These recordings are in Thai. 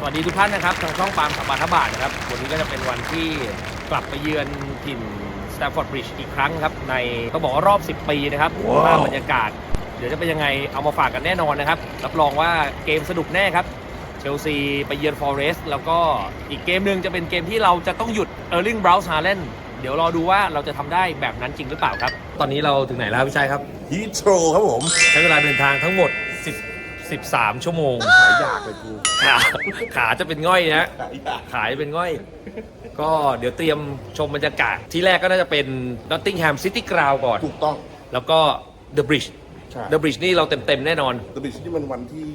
สวัสดีทุกท่านนะครับทางช่องปาล์มสัมบาทบาทนะครับ วันนี้ก็จะเป็นวันที่กลับไปเยือนถิ่นสแตมฟอร์ดบริดจ์อีกครั้งครับ ในต้องบอกว่ารอบ 10 ปีนะครับภาพบรรยากาศ เดี๋ยวจะเป็นยังไงเอามาฝากกันแน่นอนนะครับ รับรองว่าเกมสนุกแน่ครับ เชลซีไปเยือนฟอเรสต์แล้วก็อีกเกมหนึ่งจะเป็นเกมที่เราจะต้องหยุดเออร์ลิงบราวส์ฮาเลนเดี๋ยวรอดูว่าเราจะทำได้แบบนั้นจริงหรือเปล่าครับ ตอนนี้เราถึงไหนแล้วพี่ชัยครับฮีทโรครับผม ใช้เวลาเดินทางทั้งหมด10 13 ชั่วโมง หายอยากเลยกูขาขาจะเป็นง่อยนะ หายอยาก ขายเป็นง่อย ก็เดี๋ยวเตรียมชมบรรยากาศ ที่แรกก็น่าจะเป็น Nottingham City Ground ก่อน ถูกต้อง แล้วก็ The Bridge ใช่ The Bridge นี่เราเต็มๆแน่นอนตบิชที่มันวันที่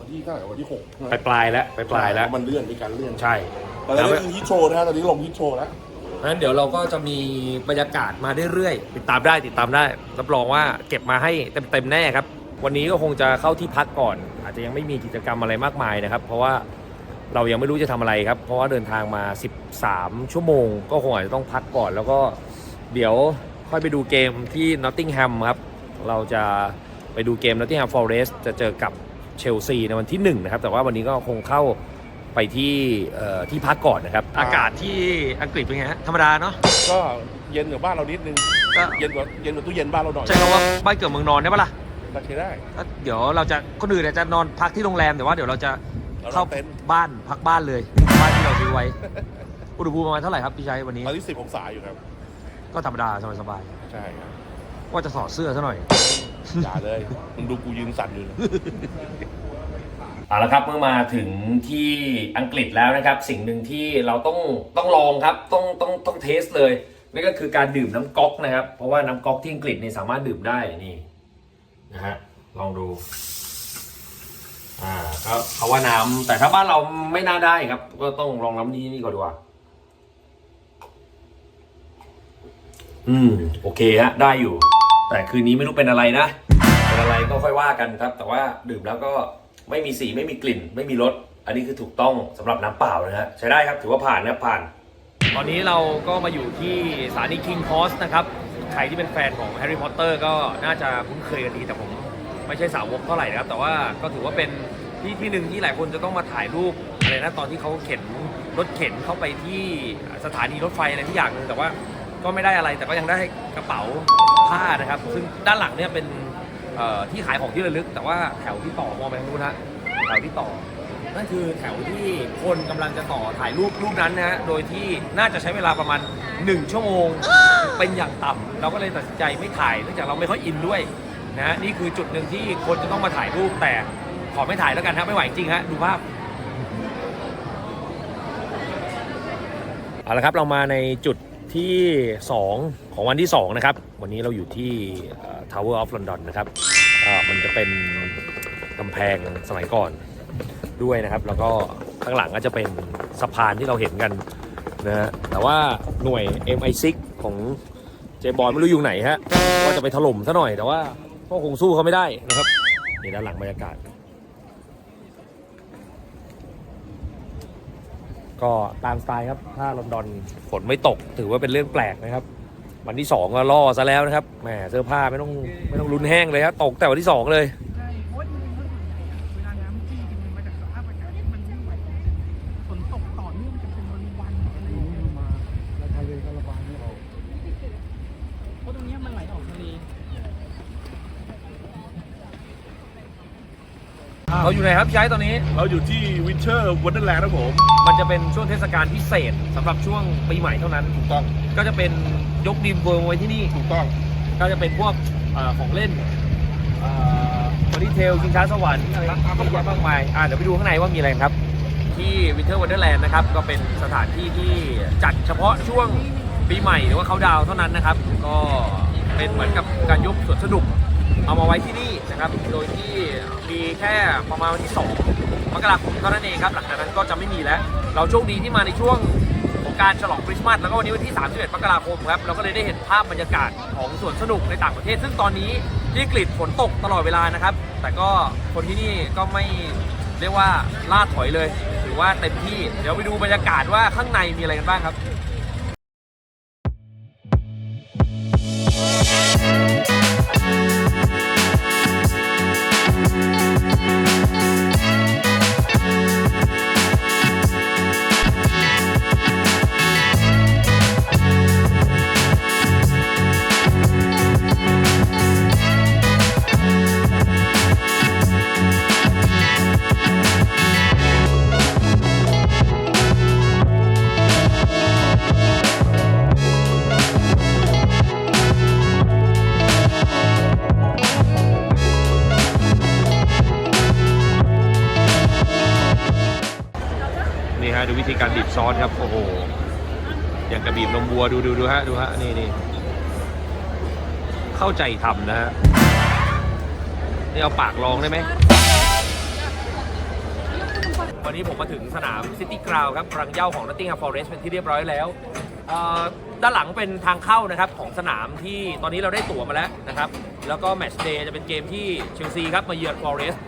วันที่เท่าไหร่วันที่หกปลายปลายๆแล้วปลายปลายๆแล้ว มันเลื่อนมีการเลื่อนใช่แต่ตอนนี้คือฮีทโชว์นะฮะตอนนี้ลงฮีทโชว์แล้วงั้นเดี๋ยวเราก็จะมีบรรยากาศมาเรื่อยๆ ติดตามได้ติดตามได้ รับรองว่าเก็บมาให้เต็มๆแน่ครับ วันนี้ก็คงจะเข้าที่พักก่อน อาจจะยังไม่มีกิจกรรมอะไรมากมายนะครับ เพราะว่าเรายังไม่รู้จะทำอะไรครับ เพราะว่าเดินทางมา 13 ชั่วโมง ก็คงอาจจะต้องพักก่อน แล้วก็เดี๋ยวค่อยไปดูเกมที่นอตติงแฮมครับ เราจะไปดูเกมนอตติงแฮมฟอเรสต์จะเจอกับเชลซีในวันที่1นะครับ แต่ว่าวันนี้ก็คงเข้าไปที่เอ่อที่พักก่อนนะครับ อากาศที่อังกฤษเป็นไงฮะธรรมดาเนาะก็เย็นกว่าบ้านเรานิดนึงก็เย็นกว่าเย็นกว่าตู้เย็นบ้านเราหน่อยใช่คำว่าบ้านเกิดเมืองนอนได้ปะล่ะ ก็ใช้ได้ ก็เดี๋ยวเราจะคนอื่นเนี่ยจะนอนพักที่โรงแรมแต่ว่าเดี๋ยวเราจะเราเข้าเต็นท์ บ้านพักบ้านเลยบ้านที่เราซื้อไว้ อุณหภูมิประมาณเท่าไหร่ครับพี่ชัยวันนี้ ตอนที่สิบองศาอยู่ครับ ก็ธรรมดาสบายใช่ครับๆว่าจะถอดเสื้อซะหน่อย อย่าเลย มึงดูกูยืนสั่นอยู่เลย เอาละครับเมื่อมาถึงที่อังกฤษแล้วนะครับ สิ่งหนึ่งที่เราต้องต้องลองครับต้องต้องต้องเทสเลยนั่นก็คือการดื่มน้ำก๊อกนะครับ เพราะว่าน้ำก๊อกที่อังกฤษนี่สามารถดื่มได้นี่ นะฮะลองดูอ่าก็เขาว่าน้ำแต่ถ้าบ้านเราไม่น่าได้ครับ ก็ต้องลองน้ำนี้นี่ก่อนดีกว่า อืม โอเคฮะ ได้อยู่ แต่คืนนี้ไม่รู้เป็นอะไรนะเป็นอะไรก็ค่อยว่ากันครับ แต่ว่าดื่มแล้วก็ไม่มีสีไม่มีกลิ่น ไม่มีรสอันนี้คือถูกต้องสำหรับน้ำเปล่านะฮะใช้ได้ครับถือว่าผ่านนะผ่าน ตอนนี้เราก็มาอยู่ที่สถานี King Cross นะครับ ใครที่เป็นแฟนของแฮร์รี่พอตเตอร์ก็น่าจะคุ้นเคยกันดีแต่ผมไม่ใช่สาวกเท่าไหร่นะครับ แต่ว่าก็ถือว่าเป็นที่ที่หนึ่งที่หลายคนจะต้องมาถ่ายรูปอะไรนะตอนที่เขาเข็นรถเข็นเข้าไปที่สถานีรถไฟอะไรที่อย่างหนึงแต่ว่าก็ไม่ได้อะไรแต่ก็ยังได้กระเป๋าผ้านะครับ ซึ่งด้านหลังเนี่ยเป็นเอ่อที่ขายของที่ระลึก แต่ว่าแถวที่ต่อมองไปทางนู้นฮะแถวที่ต่อ นั่นคือแถวที่คนกำลังจะต่อถ่ายรูปรูปนั้นนะฮะโดยที่น่าจะใช้เวลาประมาณ 1 ชั่วโมง เป็นอย่างต่ำเราก็เลยตัดสินใจไม่ถ่ายเนื่องจากเราไม่ค่อยอินด้วยนะฮะนี่คือจุดหนึ่งที่คนจะต้องมาถ่ายรูปแต่ขอไม่ถ่ายแล้วกันครับไม่ไหวจริงฮะดูภาพ เอาละครับเรามาในจุดที่ 2 ของวันที่ 2 นะครับ วันนี้เราอยู่ที่เอ่อ Tower of London นะครับก็มันจะเป็นกำแพงสมัยก่อน ด้วยนะครับ แล้วก็ข้างหลังก็จะเป็นสะพานที่เราเห็นกันนะฮะแต่ว่าหน่วย MI6 ของเจบอลไม่รู้อยู่ไหนฮะว่าจะไปถล่มซะหน่อยแต่ว่าก็คงสู้เขาไม่ได้นะครับนี่ด้านหลังบรรยากาศ ก็ตามสไตล์ครับ ถ้าลอนดอนฝนไม่ตกถือว่าเป็นเรื่องแปลกนะครับ วันที่สองก็ล่อซะแล้วนะครับแหมเสื้อผ้าไม่ต้องไม่ต้องลุ้นแห้งเลยครับตกแต่วันที่สองเลย ใช่เพราะว่าจริงๆถ้าส่วนใหญ่อะเวลาน้ำที่จริงๆมาจากสภาพอากาศที่มันไม่ไหวฝนตกต่อเนื่องกันเป็นวันๆอะไรอย่างเงี้ยมาแล้วทะเลก็ระบายไม่ออกเพราะตรงเนี้ยมันไหลออกทะเล เราอยู่ไหนครับพี่ช้ตอนนี้ เราอยู่ที่วินเทอร์วันเดอร์แลนด์ครับผม มันจะเป็นช่วงเทศกาลพิเศษสำหรับช่วงปีใหม่เท่านั้น ถูกต้อง ก็จะเป็นยกดีมเวิร์ไว้ที่นี่ ถูกต้อง ก็จะเป็นพวกเอ่อของเล่นบริเทลชิงช้าสวรรค์อะไรเยอะแยะมากมายอะเดี๋ยวไปดูข้างในว่ามีอะไรครับ ที่วินเทอร์วันเดอร์แลนด์นะครับ ก็เป็นสถานที่ที่จัดเฉพาะช่วงปีใหม่หรือว่าเขาดาวน์เท่านั้นนะครับ ก็เป็นเหมือนกับการยกสวนสนุก เอามาไว้ที่นี่นะครับ โดยที่มีแค่ประมาณวันที่ 2 มกราคมเท่านั้นเองครับ หลังจากนั้นก็จะไม่มีแล้ว เราโชคดีที่มาในช่วงของการฉลองคริสต์มาสแล้วก็วันนี้วันที่ 31 มกราคมครับ เราก็เลยได้เห็นภาพบรรยากาศของสวนสนุกในต่างประเทศ ซึ่งตอนนี้ที่อังกฤษฝนตกตลอดเวลานะครับ แต่ก็คนที่นี่ก็ไม่เรียกว่าล่าถอยเลย ถือว่าเต็มที่ เดี๋ยวไปดูบรรยากาศว่าข้างในมีอะไรกันบ้างครับ การบีบซอสครับโอ้โหอย่างกระบีบนมวัวดูดูดูฮะดูฮะนี่นี่เข้าใจทำนะฮะนี่เอาปากลองได้ไหมวันนี้ผมมาถึงสนามซิตี้กราวครับรังเย้าของ Nottingham Forest เป็นที่เรียบร้อยแล้วด้านหลังเป็นทางเข้านะครับของสนามที่ตอนนี้เราได้ตั๋วมาแล้วนะครับ แล้วก็แมตช์เดย์จะเป็นเกมที่เชลซีครับมาเยือน Forest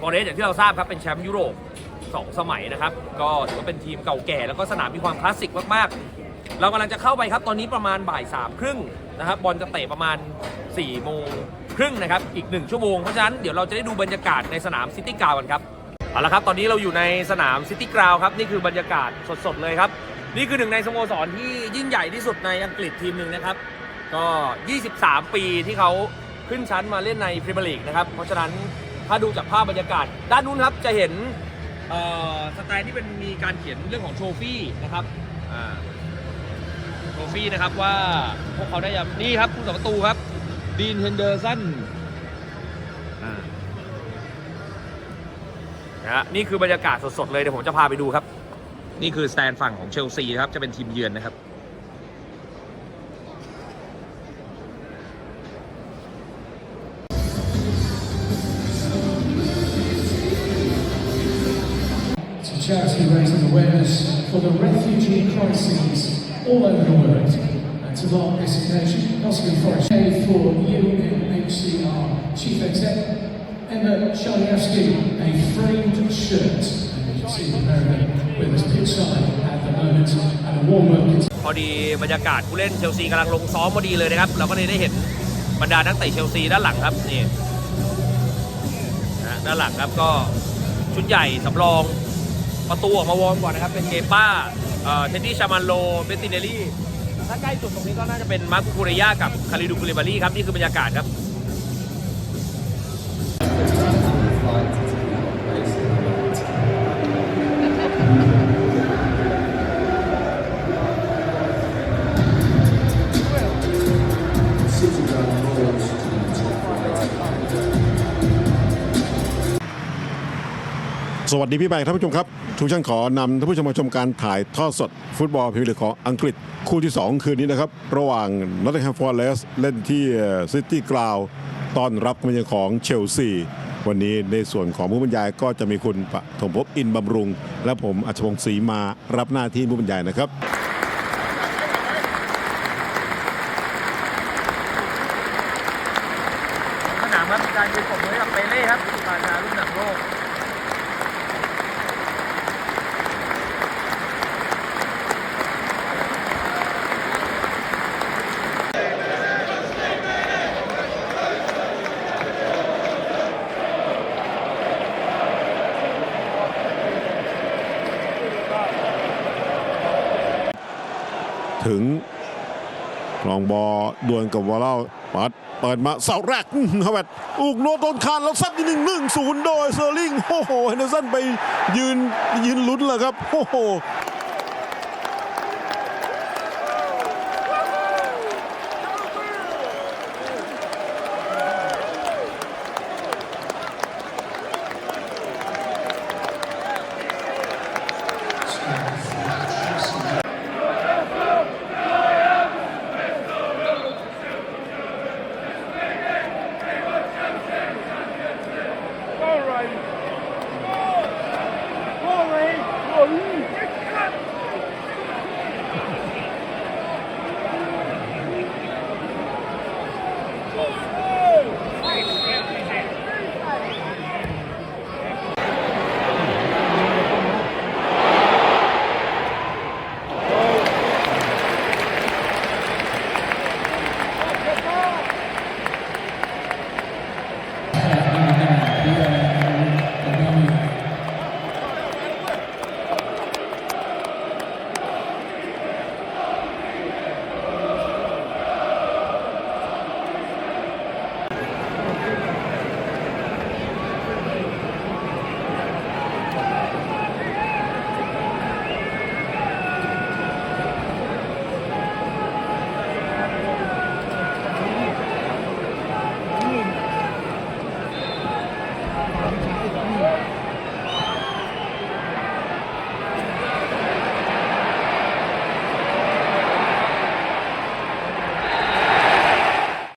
Forest อย่างที่เราทราบครับเป็นแชมป์ยุโรป 2 สมัยนะครับ ก็ถือว่าเป็นทีมเก่าแก่แล้วก็สนามมีความคลาสสิกมากๆ เรากำลังจะเข้าไปครับตอนนี้ประมาณบ่ายสามครึ่งนะครับบอลจะเตะประมาณ4ี่โมงครึ่งนะครับอีก 1 ชั่วโมง เพราะฉะนั้นเดี๋ยวเราจะได้ดูบรรยากาศในสนามซิตี้กราวกันครับเอาละครับ ตอนนี้เราอยู่ในสนามซิตี้กราวครับนี่คือบรรยากาศสดๆเลยครับ นี่คือหนึ่งในสโมสรที่ยิ่งใหญ่ที่สุดในอังกฤษทีมหนึ่งนะครับ ก็ 23 ปีที่เขาขึ้นชั้นมาเล่นในพรีเมียร์ลีกนะครับเพราะฉะนั้น ถ้าดูจากภาพบรรยากาศ ด้านนู้นครับจะเห็นสไตล์ที่เป็นมีการเขียนเรื่องของโทฟี่นะครับโทฟี่นะครับว่าพวกเขาได้ยังนี่ครับผู้สัประตูครับดีนเฮนเดอร์สันนะฮะนี่คือบรรยากาศสดๆเลยเดี๋ยวผมจะพาไปดูครับ นี่คือสแตนฝั่งของเชลซีครับจะเป็นทีมเยือนนะครับ charity raising awareness for the refugee crises all over the world. And to mark this occasion, Nottingham Forest paid for UNHCR Chief Exec Emma Shaliowski a framed shirt. And you can see the American with us pitchside at the moment and a warm welcome พอดีบรรยากาศผู้เล่นเชลซีกำลังลงซ้อมพอดีเลยนะครับ เราก็เลยได้เห็นบรรดานักเตะเชลซีด้านหลังครับนี่นะด้านหลังครับก็ชุดใหญ่สำรอง ประตูออกมาวอร์มก่อนนะครับ เป็นเกป้าเอ่อเทนดี้ชามันโลเบตติเนลลี่ถ้าใกล้สุดตรงนี้ก็น่าจะเป็นมาร์คุคูเรยากับคาริดูคูเลบารี่ครับ นี่คือบรรยากาศครับ สวัสดีพี่แบงค์ท่านผู้ชมครับทุกท่านขอนำท่านผู้ชมมาชมการถ่ายทอดสด ฟุตบอลพรีเมียร์ลีกของอังกฤษคู่ที่ 2 คืนนี้นะครับ ระหว่าง Nottingham Forest เล่นที่ City Ground ต้อนรับการมาเยือนของเชลซีวันนี้ในส่วนของผู้บรรยายก็จะมีคุณปฐมภพอินบำรุง และผมอัชพงศ์ศรีมารับหน้าที่ผู้บรรยายนะครับสนามครับการยืนปรบมือให้กับเปเล่ครับผ่านชารุ่นหนังโลก ถึงลองบอดวลกับวอลเลาปัดเปิดมาเสาแรกฮาวเวดลูกโนโดนคานแล้วซัดหนึ่งหนึ่งศูนย์โดยเซอร์ลิงโอ้โหเฮนเดอร์สันไปยืนยืนลุ้นเลยครับโอ้โห